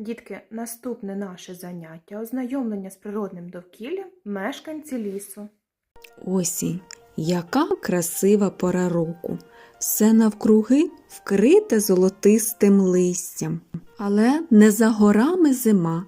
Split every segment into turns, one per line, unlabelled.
Дітки, наступне наше заняття ознайомлення з природним довкіллям мешканці лісу.
Осінь. Яка красива пора року. Все навкруги вкрите золотистим листям. Але не за горами зима.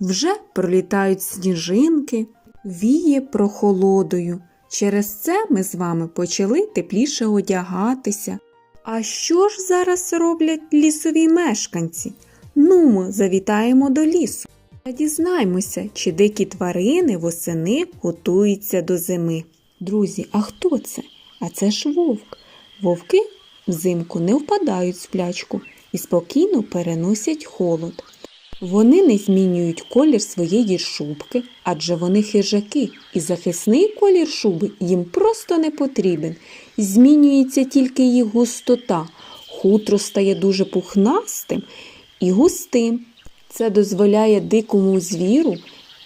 Вже пролітають сніжинки, віє прохолодою. Через це ми з вами почали тепліше одягатися. А що ж зараз роблять лісові мешканці? Ну, ми завітаємо до лісу. Та дізнаймося, чи дикі тварини восени готуються до зими. Друзі, а хто це? А це ж вовк. Вовки взимку не впадають в сплячку і спокійно переносять холод. Вони не змінюють колір своєї шубки, адже вони хижаки, і захисний колір шуби їм просто не потрібен. Змінюється тільки їх густота. Хутро стає дуже пухнастим і густим. Це дозволяє дикому звіру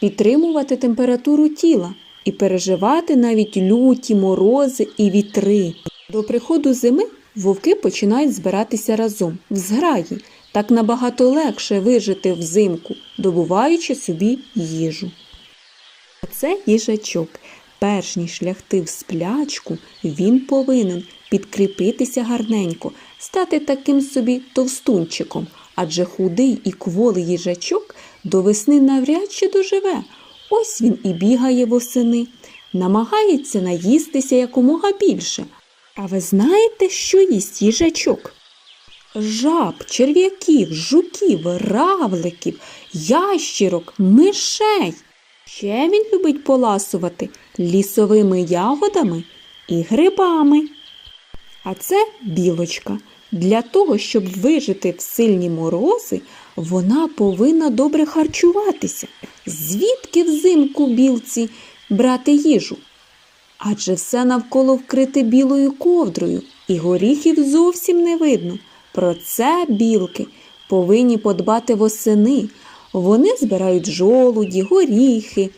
підтримувати температуру тіла і переживати навіть люті морози і вітри. До приходу зими вовки починають збиратися разом в зграї. Так набагато легше вижити взимку, добуваючи собі їжу. А це їжачок. Перш ніж лягти в сплячку, він повинен підкріпитися гарненько, стати таким собі товстунчиком, адже худий і кволий їжачок до весни навряд чи доживе. Ось він і бігає восени, намагається наїстися якомога більше. А ви знаєте, що їсть їжачок? Жаб, черв'яків, жуків, равликів, ящірок, мишей. Ще він любить поласувати лісовими ягодами і грибами. А це білочка. Для того, щоб вижити в сильні морози, вона повинна добре харчуватися. Звідки взимку білці брати їжу? Адже все навколо вкрите білою ковдрою, і горіхів зовсім не видно. Про це білки повинні подбати восени. Вони збирають жолуді, горіхи,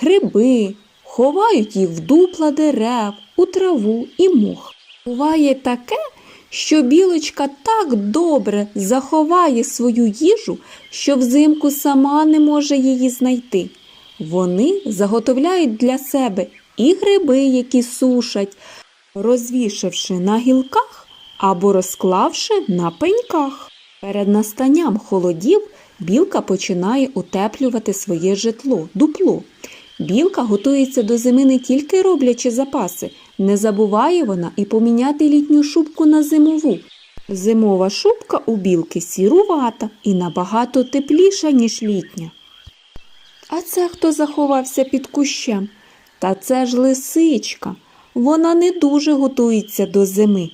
гриби, ховають їх в дупла дерев, у траву і мох. Буває таке, що білочка так добре заховає свою їжу, що взимку сама не може її знайти. Вони заготовляють для себе і гриби, які сушать, розвішавши на гілках або розклавши на пеньках. Перед настанням холодів білка починає утеплювати своє житло, дупло. Білка готується до зими не тільки роблячи запаси, не забуває вона і поміняти літню шубку на зимову. Зимова шубка у білки сірувата і набагато тепліша, ніж літня. А це хто заховався під кущем? Та це ж лисичка. Вона не дуже готується до зими.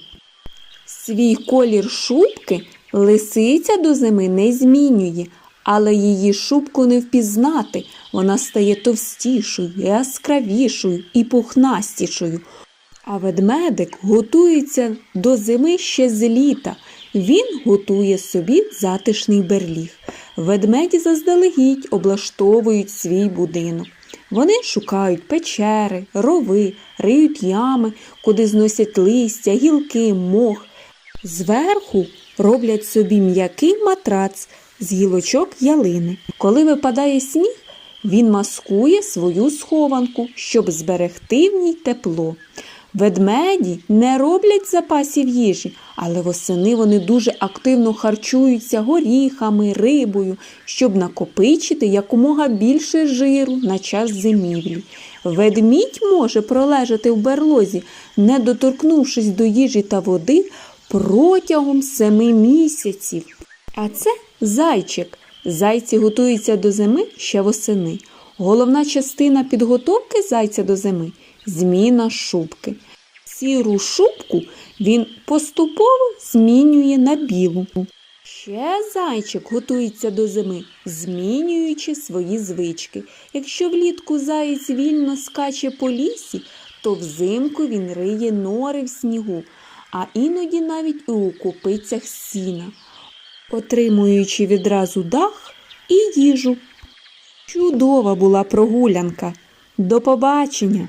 Свій колір шубки лисиця до зими не змінює, але її шубку не впізнати. Вона стає товстішою, яскравішою і пухнастішою. А ведмедик готується до зими ще з літа. Він готує собі затишний берліг. Ведмеді заздалегідь облаштовують свій будинок. Вони шукають печери, рови, риють ями, куди зносять листя, гілки, мох. Зверху роблять собі м'який матрац з гілочок ялини. Коли випадає сніг, він маскує свою схованку, щоб зберегти в ній тепло. Ведмеді не роблять запасів їжі, але восени вони дуже активно харчуються горіхами, рибою, щоб накопичити якомога більше жиру на час зимівлі. Ведмідь може пролежати в берлозі, не доторкнувшись до їжі та води протягом семи місяців. А це зайчик. Зайці готуються до зими ще восени. Головна частина підготовки зайця до зими зміна шубки. Сіру шубку він поступово змінює на білу. Ще зайчик готується до зими, змінюючи свої звички. Якщо влітку заєць вільно скаче по лісі, то взимку він риє нори в снігу, а іноді навіть і у копицях сіна, отримуючи відразу дах і їжу. Чудова була прогулянка. До побачення!